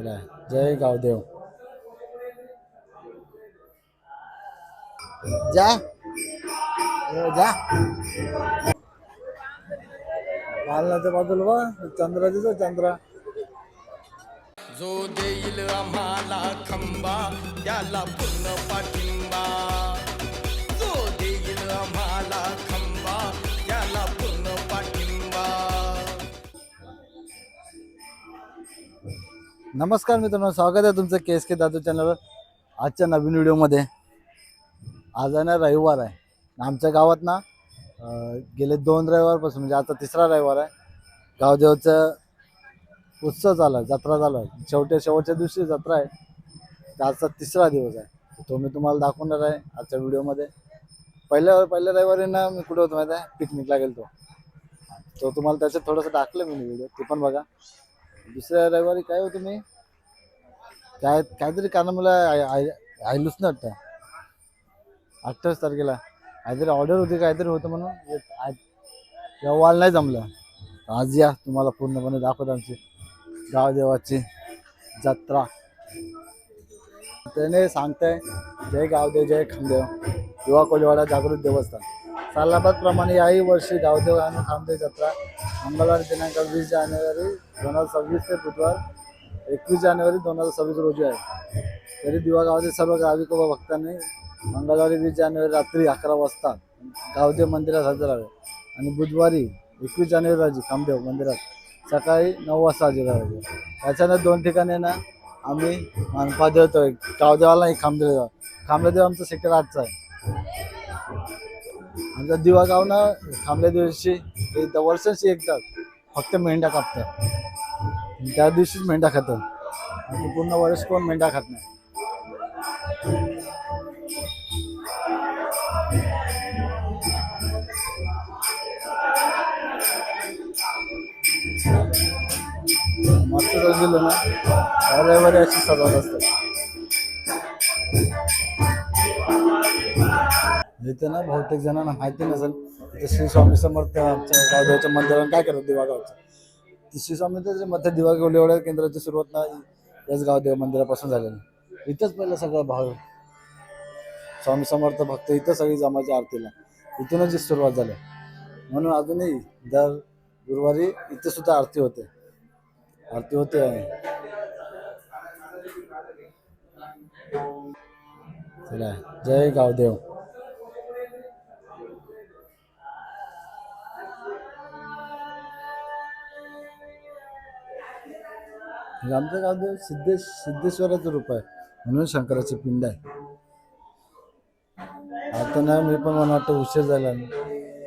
चला जय गावदेव. जा. ए, जा. पालनाच्या बाजूला वा चंद्रा दिसतो चंद्रा. जो देईल आम्हाला खंबा त्याला पूर्ण पाठिंबा. नमस्कार मित्रांनो स्वागत आहे तुमचं केस के दादू चॅनलवर आजच्या नवीन व्हिडिओमध्ये आज आहे ना रविवार आहे. आमच्या गावात ना गेले दोन रविवारपासून म्हणजे आता तिसरा रविवार आहे. गावदेवचं उत्सव चालू आहे जत्रा चालू आहे. शेवटच्या शेवटच्या दिवशी जत्रा आहे. आजचा तिसरा दिवस आहे. तो मी तुम्हाला दाखवणार आहे आजच्या व्हिडिओमध्ये पहिल्या पहिल्या रविवारी ना मी कुठे होतो माहिती आहे? पिकनिकला गेलो तो तुम्हाला त्याच्यात थोडंसं टाकलं मी व्हिडिओ ते पण बघा. दुसऱ्या रविवारी काय होतं मी? काय काहीतरी कारण मला आयलूच ना वाटतं. अठ्ठावीस तारखेला. काहीतरी ऑर्डर होती काहीतरी होतं म्हणून व्यवहार नाही जमलं. आज या तुम्हाला पूर्णपणे दाखवत आमची गावदेवाची जत्रा. त्याने सांगताय जय गावदेव जय खामदेव. युवा कोलीवाडा जागृत देवस्थान. सालाबादप्रमाणे याही वर्षी गावदेव आणि खामदेव जत्रा मंगळवार दिनांक वीस जानेवारी दोन हजार सव्वीस ते बुधवार एकवीस जानेवारी दोन हजार सव्वीस रोजी आहे. तरी दिवा गावातील सर्व गाविक व भक्तांनी मंगळवारी वीस जानेवारी रात्री अकरा वाजता गावदेव मंदिरात हजर राहावे. आणि बुधवारी एकवीस जानेवारी रोजी खामदेव मंदिरात सकाळी नऊ वाजता हजर राहावे. त्याच्यानंतर दोन ठिकाणी ना आम्ही मानपा देतोय गावदेवाला एक खामदेव खामदेव आमचं सेक्टर आजचा आहे. आमचा दिवा गाव ना खांबल्या दिवशी एकदा फक्त मेंढ्या कापतात. त्या दिवशीच मेंढ्या खातात पूर्ण वर्ष कोण मेंढ्या खात नाही. मस्त रोज गेलो ना. रविवारी अशी सजावट असतात इथे ना बहुतेक जणांना माहिती नसेल श्री स्वामी समर्थ आमच्या गावदेवाच्या मंदिरात काय करत दिवा तिसरी ते श्री स्वामीचं मध्ये दिवा एवढ्या केंद्राची सुरुवात ना याच गावदेव मंदिरापासून झालेली इथंच पहिलं सगळं भाव स्वामी समर्थ भक्त इथं सगळी जमायची आरतीला. इथूनच सुरुवात झाली म्हणून अजूनही दर गुरुवारी इथे सुद्धा आरती होते. आरती होते चला जय गावदेव. हे आमचं सिद्धेश सिद्धेश्वराचं रूप आहे म्हणून शंकराचं पिंड आहे. आता नाही मी पण मला वाटतं उशीर झाला.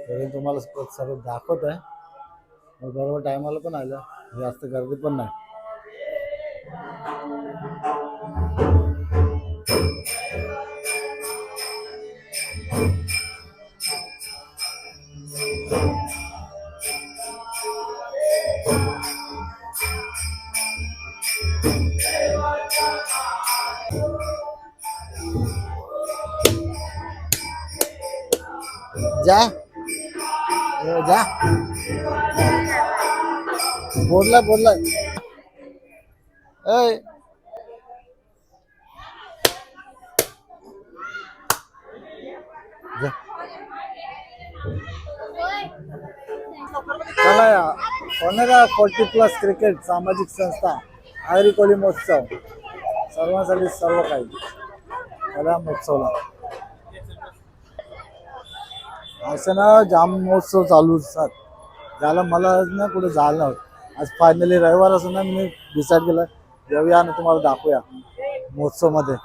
तरी तुम्हाला स- सर्व दाखवत आहे. बरोबर टायमाला पण आलं. जास्त गर्दी पण नाही. जा. हो, जा. बोलला बोलला. ऐ. चला या. फोर्टी प्लस क्रिकेट सामाजिक संस्था आगरी कोली महोत्सव. सर्वांसाठी सर्व काही कला महोत्सवला. असं ना जाम महोत्सव चालू असतात. ज्याला मला ना कुठे झालं नव्हतं. आज फायनली रविवार असं ना मी डिसाईड केलं जाऊया आणि तुम्हाला दाखवूया महोत्सवमध्ये.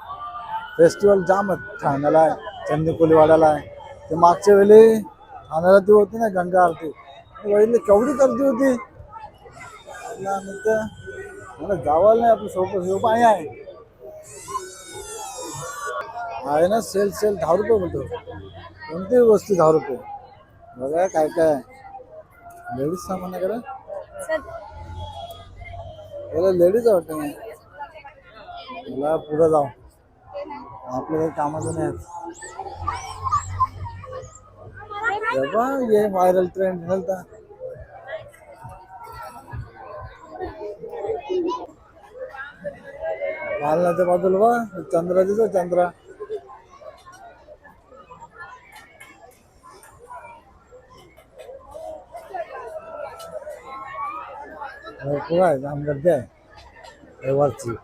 फेस्टिवल जाम आहेत. ठाण्याला आहे चंदी कोलीवाड्याला आहे. ते मागच्या वेळी ठाण्याला ती होती ना गंगा आरती. वडील केवढी गर्दी होती. मला गावाला नाही आपलं सोपं सोपं आहे आहे. आहे ना सेल सेल दहा रुपये बोलतो. कोणतीही वस्तू दहा रुपये बघा काय काय. लेडीज सामान आहे त्याला लेडीज वाटतं नाही. मला पुढं जाऊ. आपलं काही कामाचं नाही. बाबा ये व्हायरल ट्रेंड झालता पालनाच्या बाजूला बा चंद्रा दिसतो चंद्रा. भरपूर आहे जाम गर्दी आहे रविवारची.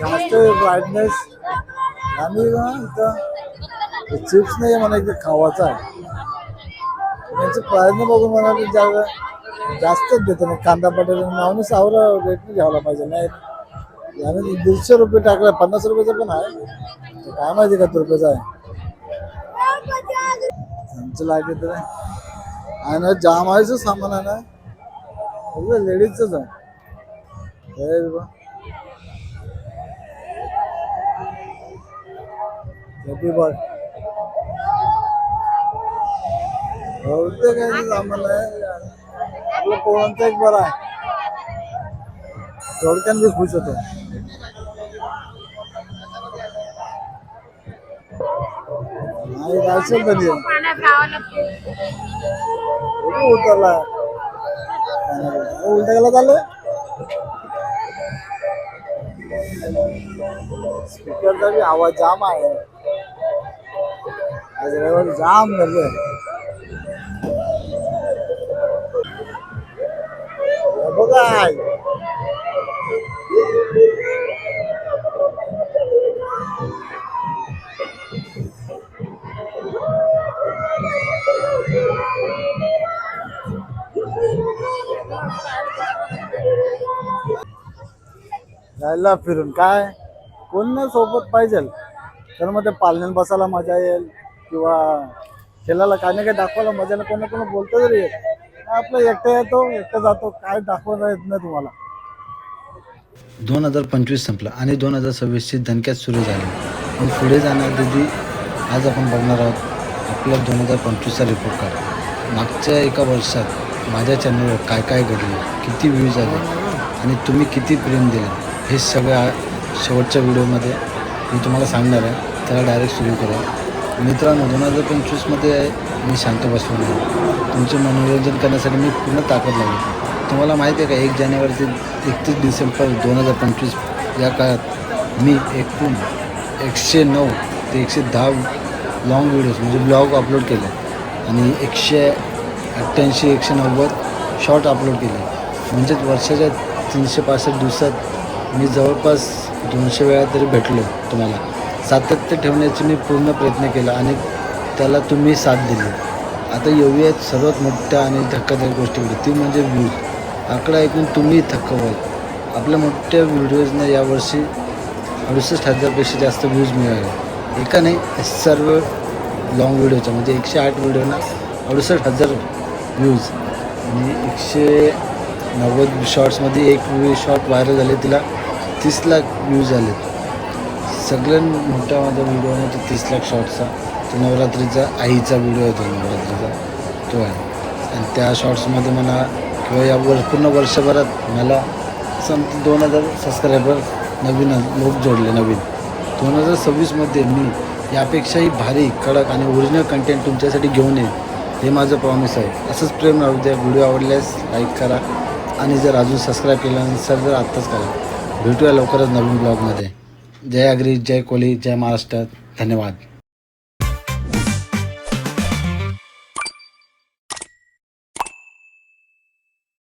जास्त ब्राईटनेस आम्ही ना इथं चिप्स नाही मला इथे खावाचा आहे. त्यांचे प्रयत्न बघून मला ते जा- जास्तच देतो नाही. कांदा बटाटे माणूस सावरा रेटने घ्यायला पाहिजे नाही याने दीडशे रुपये टाकला पन्नास रुपयाचा पण आहे. काय माहिती का रुपयाचा आहे? आमचं लागेल तर आहे ना जामायचं सामान आहे ना. लेडीजच आहे. हे बघ. Happy बहुतेक काय सामान आहे? आपलं पोरांचं एक बरं आहे. थोडक्यात मी होतो. नाही जायचं कधी? उतरला. उलटा गेला चाललंय स्पीकरचा बी आवाज जाम आहे. आज रविवारी जाम गर्दी आहे जायला फिरून. काय? कोण ना सोबत पाहिजे तर मग ते पालण्यात बसायला मजा येईल किंवा खेळायला काय ना काय दाखवायला मजा येईल कोणा कोण बोलतो तरी येईल. आपला एकटा येतो एकटा जातो काय दाखवता येत नाही तुम्हाला. दोन हजार पंचवीस संपलं आणि दोन हजार सव्वीसची धनक्यात सुरू झाली. पण पुढे जाणार दिदी आज आपण बघणार आहोत आपला दोन हजार पंचवीसचा रिपोर्ट कार्ड मागच्या एका वर्षात माझ्या चॅनलवर काय काय घडलं किती व्ह्यूज आले आणि तुम्ही किती प्रेम दिलं हे सगळं शेवटच्या व्हिडिओमध्ये मी तुम्हाला सांगणार आहे. त्याला डायरेक्ट सुरू करा मित्रांनो दोन हजार पंचवीसमध्ये मी शांत बसलो आहे. तुमचे मनोरंजन करण्यासाठी मी पूर्ण ताकद लावली. तुम्हाला माहिती आहे का एक जानेवारी ते एकतीस डिसेंबर दोन हजार पंचवीस या काळात मी एकूण एकशे नऊ ते एकशे दहा लॉंग व्हिडिओज म्हणजे ब्लॉग अपलोड केले आणि एकशे अठ्ठ्याऐंशी एकशे नव्वद शॉर्ट अपलोड केले. म्हणजेच वर्षाच्या तीनशे पासष्ट दिवसात मी जवळपास दोनशे वेळा तरी भेटलो तुम्हाला. सातत्य ठेवण्याची मी पूर्ण प्रयत्न केला आणि त्याला तुम्ही साथ दिली. आता येऊयात सर्वात मोठ्या आणि धक्कादायक गोष्टीकडे. ती म्हणजे व्ह्यूज. आकडा ऐकून तुम्ही थक्क व्हाल. आपल्या मोठ्या व्हिडिओजना यावर्षी अडुसष्ट हजारपेक्षा जास्त व्ह्यूज मिळाले. एका नाही सर्व लॉंग व्हिडिओच्या म्हणजे एकशे आठ व्हिडिओना अडुसष्ट हजार व्ह्यूज. आणि एकशे नव्वद शॉर्ट्समध्ये एक शॉर्ट व्हायरल झाले तिला तीस लाख व्ह्यूज आले सगळ्यात मोठा माझा व्हिडिओ आहे तो तीस लाख शॉर्ट्सचा तो नवरात्रीचा आईचा व्हिडिओ होता नवरात्रीचा तो आहे. आणि त्या शॉर्ट्समध्ये मला किंवा या वर पूर्ण वर्षभरात मला सम दोन हजार सबस्क्रायबर नवीन लोक जोडले नवीन. दोन हजार सव्वीसमध्ये मी यापेक्षाही भारी कडक आणि ओरिजिनल कंटेंट तुमच्यासाठी घेऊन येईन हे माझं प्रॉमिस आहे. असंच प्रेम राहू द्या. व्हिडिओ आवडल्यास लाईक करा. आणि जर अजून सबस्क्राईब केलं नसेल तर आत्ताच करा. भेटूया लवकरच नवीन ब्लॉगमध्ये जय अग्री जय कोहली जय महाराष्ट्र. धन्यवाद.